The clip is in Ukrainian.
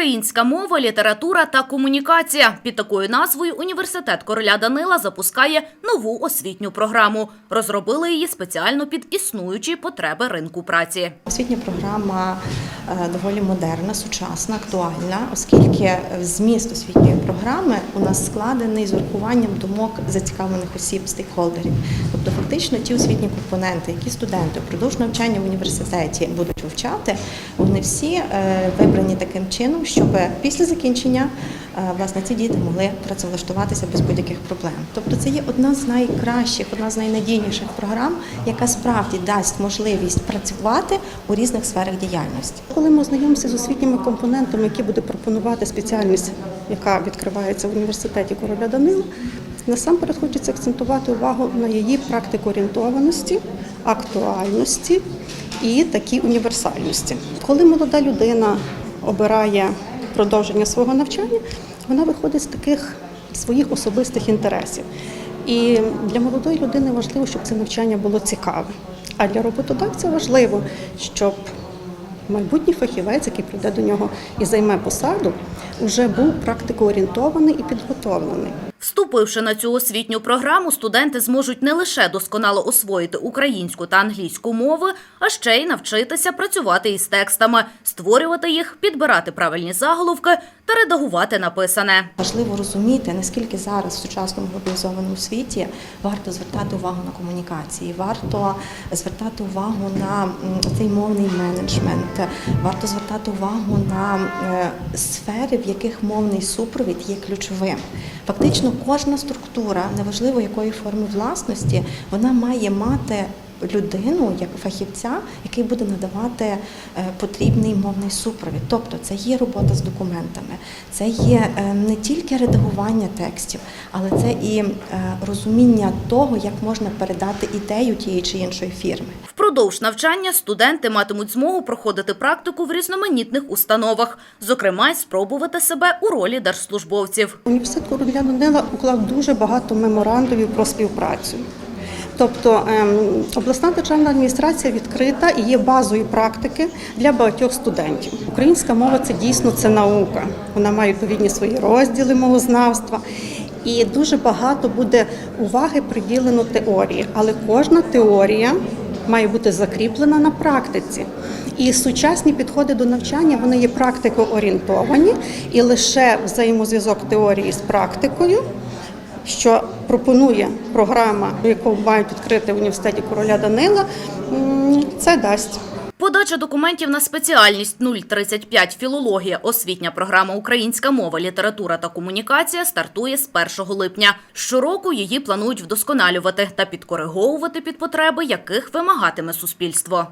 Українська мова, література та комунікація. Під такою назвою університет короля Данила запускає нову освітню програму. Розробили її спеціально під існуючі потреби ринку праці. Освітня програма доволі модерна, сучасна, актуальна, оскільки зміст освітньої програми у нас складений з урахуванням думок зацікавлених осіб, стейкхолдерів. Тобто, фактично, ті освітні компоненти, які студенти впродовж навчання в університеті будуть вивчати, вони всі е, вибрані таким чином, щоб після закінчення е, власне ці діти могли працевлаштуватися без будь-яких проблем. Тобто, це є одна з найкращих, одна з найнадійніших програм, яка справді дасть можливість працювати у різних сферах діяльності. Коли ми ознайомимося з освітніми компонентами, які буде пропонувати спеціальність, яка відкривається в університеті короля Данила, насамперед хочеться акцентувати увагу на її практикоорієнтованості, актуальності і такій універсальності. Коли молода людина обирає продовження свого навчання, вона виходить з таких своїх особистих інтересів. І для молодої людини важливо, щоб це навчання було цікаве. А для роботодавця важливо, щоб майбутній фахівець, який прийде до нього і займе посаду, вже був практикоорієнтований і підготовлений. Вступивши на цю освітню програму, студенти зможуть не лише досконало освоїти українську та англійську мови, а ще й навчитися працювати із текстами, створювати їх, підбирати правильні заголовки та редагувати написане. Важливо розуміти, наскільки зараз в сучасному глобалізованому світі варто звертати увагу на комунікації, варто звертати увагу на цей мовний менеджмент, варто звертати увагу на е, сфери, в яких мовний супровід є ключовим. Фактично, кожна структура, неважливо якої форми власності, вона має мати людину як фахівця, який буде надавати е, потрібний мовний супровід. Тобто це є робота з документами, це є е, не тільки редагування текстів, але це і е, розуміння того, як можна передати ідею тієї чи іншої фірми. Впродовж навчання студенти матимуть змогу проходити практику в різноманітних установах, зокрема, й спробувати себе у ролі держслужбовців. Університет короля Данила уклав дуже багато меморандумів про співпрацю. Тобто ем, обласна державна адміністрація відкрита і є базою практики для багатьох студентів. Українська мова це дійсно це наука. Вона має відповідні свої розділи мовознавства. І дуже багато буде уваги приділено теорії, але кожна теорія має бути закріплена на практиці. І сучасні підходи до навчання вони є практикоорієнтовані, і лише взаємозв'язок теорії з практикою що пропонує програма, яку мають відкрити в університеті короля Данила, це дасть. Подача документів на спеціальність 035 філологія, освітня програма Українська мова, література та комунікація стартує з 1 липня. Щороку її планують вдосконалювати та підкориговувати під потреби, яких вимагатиме суспільство.